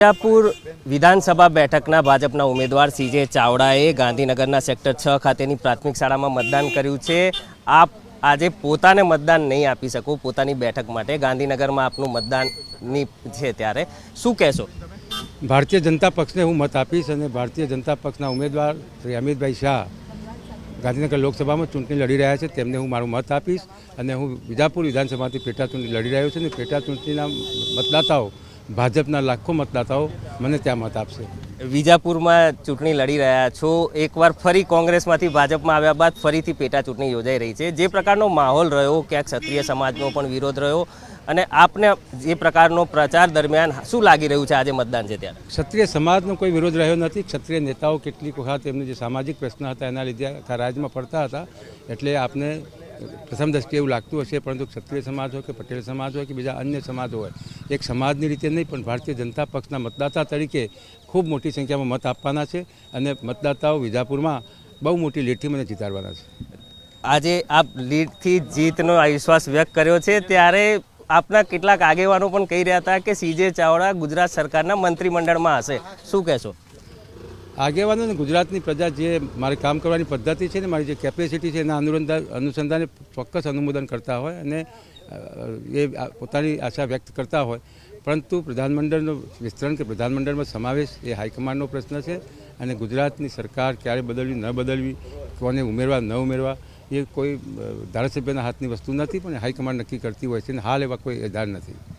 મિર્ઝાપુર વિધાનસભા બેઠકના ભાજપના ઉમેદવાર સીજે ચાવડાએ ગાંધીનગરના સેક્ટર છ ખાતેની પ્રાથમિક શાળામાં મતદાન કર્યું છે. આપ આજે પોતાને મતદાન નહીં આપી શકો, પોતાની બેઠક માટે. ગાંધીનગરમાં આપનું મતદાનની છે ત્યારે. શું કહેશો? ભારતીય જનતા પક્ષને હું મત આપીશ અને ભારતીય જનતા પક્ષના ઉમેદવાર શ્રી અમિતભાઈ શાહ ગાંધીનગર લોકસભામાં ચૂંટણી લડી રહ્યા છે. તેમને હું મારું મત આપીશ અને હું વિજાપુર વિધાનસભાથી પેટા ચૂંટણી લડી રહ્યો છું અને પેટા મતદાતાઓ ભાજપના લાખો મતદાતાઓ મને ત્યાં મત આપશે. વિજાપુરમાં ચૂંટણી લડી રહ્યા છો. એકવાર ફરી કોંગ્રેસમાંથી ભાજપમાં આવ્યા બાદ ફરીથી પેટા ચૂંટણી યોજાઈ રહી છે. જે પ્રકારનો માહોલ રહ્યો ક્યાંક ક્ષત્રિય સમાજનો પણ વિરોધ રહ્યો અને આપને જે પ્રકારનો પ્રચાર દરમિયાન શું લાગી રહ્યું છે આજે મતદાન છે ત્યારે? ક્ષત્રિય સમાજનો કોઈ વિરોધ રહ્યો નથી. ક્ષત્રિય નેતાઓ કેટલીક વખત એમને જે સામાજિક પ્રશ્ન હતા એના લીધે આખા રાજ્યમાં ફરતા હતા. એટલે આપને પ્રથમ દ્રષ્ટિએ એવું લાગતું હશે, પરંતુ ક્ષત્રિય સમાજ હોય કે પટેલ સમાજ હોય કે બીજા અન્ય સમાજ હોય, એક સમાજની રીતે નહીં, પણ ભારતીય જનતા પક્ષના મતદાતા તરીકે ખૂબ મોટી સંખ્યામાં મત આપવાના છે અને મતદાતાઓ વિજાપુરમાં બહુ મોટી લીડથી મને જીતાડવાના છે. આજે આપ લીડથી જીતનો વિશ્વાસ વ્યક્ત કર્યો છે, ત્યારે આપના કેટલાક આગેવાનો પણ કહી રહ્યા હતા કે સીજે ચાવડા ગુજરાત સરકારના મંત્રીમંડળમાં હશે. શું કહેશો? આગેવાનો અને ગુજરાતની પ્રજા જે મારે કામ કરવાની પદ્ધતિ છે ને, મારી જે કેપેસિટી છે એના અનુસંધાન અનુસંધાને ચોક્કસ અનુમોદન કરતા હોય અને એ પોતાની આશા વ્યક્ત કરતા હોય. પરંતુ પ્રધાનમંડળનો વિસ્તરણ કે પ્રધાનમંડળમાં સમાવેશ એ હાઈકમાન્ડનો પ્રશ્ન છે અને ગુજરાતની સરકાર ક્યારે બદલવી, ન બદલવી, કોને ઉમેરવા, ન ઉમેરવા, એ કોઈ ધારાસભ્યના હાથની વસ્તુ નથી, પણ હાઈકમાન્ડ નક્કી કરતી હોય છે અને હાલ એવા કોઈ એધાર નથી.